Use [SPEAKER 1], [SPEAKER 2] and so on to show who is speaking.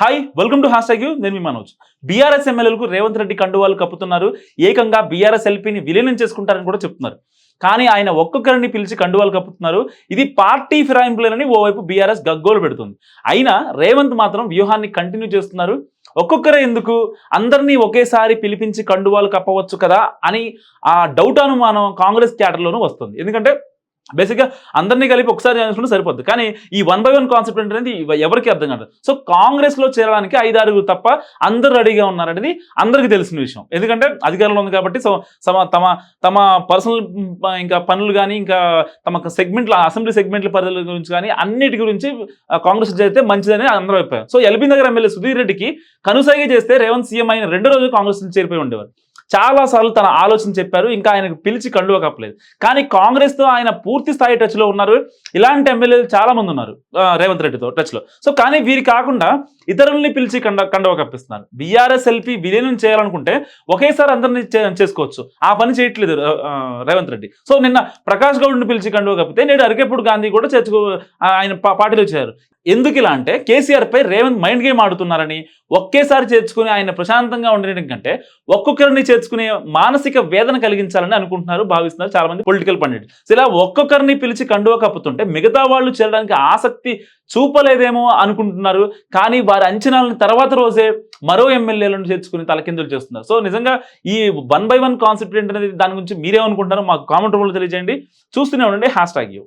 [SPEAKER 1] Hi welcome to hash you నేను మీ Manoj. BRS ఎమ్మెల్యేలకు రేవంత్ రెడ్డి కండువాలు కప్పుతున్నారు. ఏకంగా బీఆర్ఎస్ ఎల్పీని విలీనం చేసుకుంటారని కూడా చెప్తున్నారు. కానీ ఆయన ఒక్కొక్కరిని పిలిచి కండువాలు కప్పుతున్నారు. ఇది పార్టీ ఫిరాయింపులేనని ఓవైపు బీఆర్ఎస్ గగ్గోలు పెడుతుంది. అయినా రేవంత్ మాత్రం వ్యూహాన్ని కంటిన్యూ చేస్తున్నారు. ఒక్కొక్కరే ఎందుకు? అందరినీ ఒకేసారి పిలిపించి కండువాలు కప్పవచ్చు కదా అని ఆ డౌట్ అనుమానం కాంగ్రెస్ క్యాడర్లోనూ వస్తుంది. ఎందుకంటే బేసిక్గా అందరినీ కలిపి ఒకసారి చేసుకుంటే సరిపోద్ది. కానీ ఈ వన్ బై వన్ కాన్సెప్ట్ అనేది ఎవరికి అర్థం కాదు. సో కాంగ్రెస్లో చేరడానికి ఐదారుగురు తప్ప అందరు రెడీగా ఉన్నారనేది అందరికీ తెలిసిన విషయం. ఎందుకంటే అధికారంలో ఉంది కాబట్టి సో తమ తమ తమ పర్సనల్ ఇంకా పనులు కానీ ఇంకా తమ సెగ్మెంట్ల అసెంబ్లీ సెగ్మెంట్ల పరిధుల గురించి కానీ అన్నిటి గురించి కాంగ్రెస్ చేస్తే మంచిదని అందరూ అయిపోయారు so LB Nagar MLA Sudheer రెడ్డికి కనుసాగి చేస్తే రేవంత్ సీఎం అయిన రెండు రోజులు కాంగ్రెస్ చేరిపోయి ఉండేవారు. చాలా సార్లు తన ఆలోచన చెప్పారు ఇంకా ఆయనకు పిలిచి కండువ కప్పలేదు. కానీ కాంగ్రెస్తో ఆయన పూర్తి స్థాయి టచ్లో ఉన్నారు. ఇలాంటి ఎమ్మెల్యేలు చాలా మంది ఉన్నారు రేవంత్ రెడ్డితో టచ్లో సో కానీ వీరి కాకుండా ఇతరుల్ని పిలిచి కండ కండవ కప్పిస్తున్నారు. బీఆర్ఎస్ ఎల్పీ విలీనం చేయాలనుకుంటే ఒకేసారి అందరినీ చేసుకోవచ్చు. ఆ పని చేయట్లేదు రేవంత్ రెడ్డి. సో నిన్న ప్రకాష్ గౌడ్ని పిలిచి కండవ కప్పితే నేడు అరికెప్పుడు గాంధీ కూడా చేర్చుకో ఆయన పార్టీలో చేరారు. ఎందుకు ఇలా అంటే కేసీఆర్ పై రేవంత్ మైండ్ గేమ్ ఆడుతున్నారని ఒకేసారి చేర్చుకుని ఆయన ప్రశాంతంగా ఉండడం కంటే ఒక్కొక్కరిని చేర్చుకునే మానసిక వేదన కలిగించాలని అనుకుంటున్నారు భావిస్తున్నారు చాలా మంది పొలిటికల్ పండిట్ ఇలా ఒక్క ఒక్కొక్కరిని పిలిచి కండువ కప్పుతుంటే మిగతా వాళ్ళు చేరడానికి ఆసక్తి చూపలేదేమో అనుకుంటున్నారు. కానీ వారి అంచనాలను తర్వాత రోజే మరో ఎమ్మెల్యేలను చేర్చుకుని తలకిందులు చేస్తున్నారు. సో నిజంగా ఈ వన్ బై వన్ కాన్సెప్ట్ ఏంటనేది దాని గురించి మీరేమనుకుంటున్నారో మాకు కామెంట్ రూపంలో తెలియజేయండి. చూస్తూనే ఉండండి. Hash tag you.